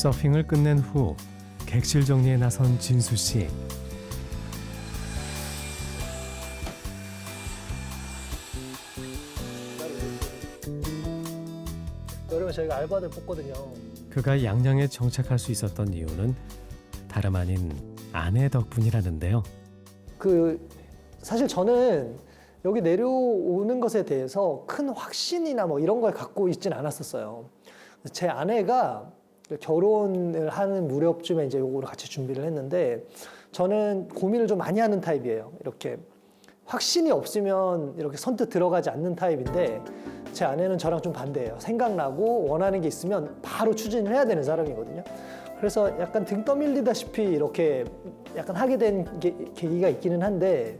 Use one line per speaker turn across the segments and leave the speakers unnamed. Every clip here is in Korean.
서핑을 끝낸 후 객실 정리에 나선 진수 씨.
여름에 저희가 알바들 뽑거든요.
그가 양양에 정착할 수 있었던 이유는 다름 아닌 아내 덕분이라는데요.
그 사실 저는 여기 내려오는 것에 대해서 큰 확신이나 뭐 이런 걸 갖고 있진 않았었어요. 제 아내가 결혼을 하는 무렵쯤에 이제 요거를 같이 준비를 했는데 저는 고민을 좀 많이 하는 타입이에요. 이렇게 확신이 없으면 이렇게 선뜻 들어가지 않는 타입인데 제 아내는 저랑 좀 반대예요. 생각나고 원하는 게 있으면 바로 추진을 해야 되는 사람이거든요. 그래서 약간 등 떠밀리다시피 이렇게 약간 하게 된 게- 계기가 있기는 한데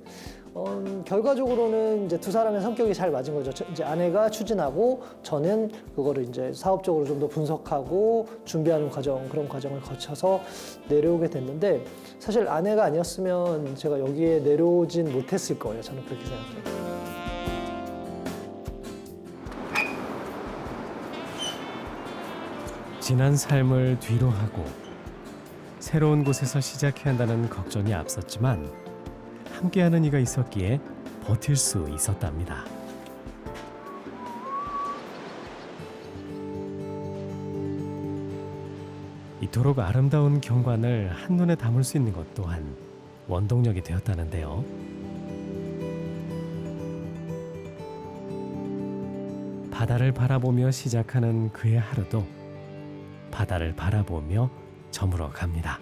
어, 결과적으로는 이제 두 사람의 성격이 잘 맞은 거죠. 저- 이제 아내가 추진하고 저는 그거를 이제 사업적으로 좀 더 분석하고 준비하는 과정 그런 과정을 거쳐서 내려오게 됐는데 사실 아내가 아니었으면 제가 여기에 내려오진 못했을 거예요. 저는 그렇게 생각해요.
지난 삶을 뒤로 하고 새로운 곳에서 시작해야 한다는 걱정이 앞섰지만 함께하는 이가 있었기에 버틸 수 있었답니다. 이토록 아름다운 경관을 한눈에 담을 수 있는 것 또한 원동력이 되었다는데요. 바다를 바라보며 시작하는 그의 하루도 바다를 바라보며 저물어 갑니다.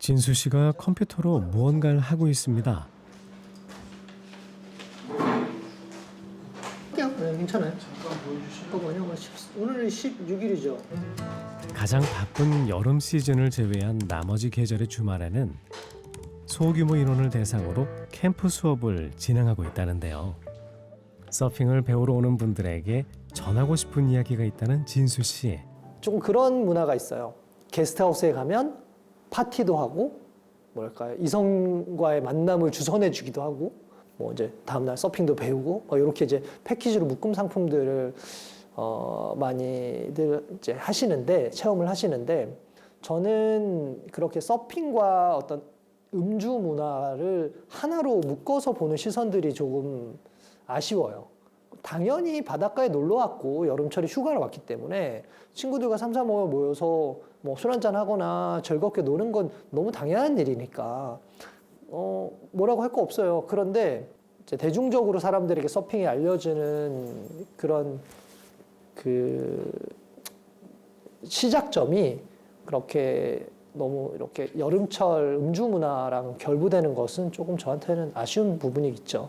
진수 씨가 컴퓨터로 무언가를 하고 있습니다.
네, 괜찮아요. 잠깐만요. 오늘 16일이죠.
가장 바쁜 여름 시즌을 제외한 나머지 계절의 주말에는 소규모 인원을 대상으로 캠프 수업을 진행하고 있다는데요. 서핑을 배우러 오는 분들에게 전하고 싶은 이야기가 있다는 진수 씨.
조금 그런 문화가 있어요. 게스트하우스에 가면 파티도 하고 뭐랄까요 이성과의 만남을 주선해 주기도 하고 뭐 이제 다음날 서핑도 배우고 뭐 이렇게 이제 패키지로 묶음 상품들을 어 많이들 이제 하시는데 체험을 하시는데 저는 그렇게 서핑과 어떤 음주 문화를 하나로 묶어서 보는 시선들이 조금 아쉬워요. 당연히 바닷가에 놀러 왔고 여름철에 휴가를 왔기 때문에 친구들과 삼삼오오 모여서 뭐 술 한잔 하거나 즐겁게 노는 건 너무 당연한 일이니까 어 뭐라고 할 거 없어요. 그런데 이제 대중적으로 사람들에게 서핑이 알려지는 그런 그 시작점이 그렇게 너무 이렇게 여름철 음주 문화랑 결부되는 것은 조금 저한테는 아쉬운 부분이 있죠.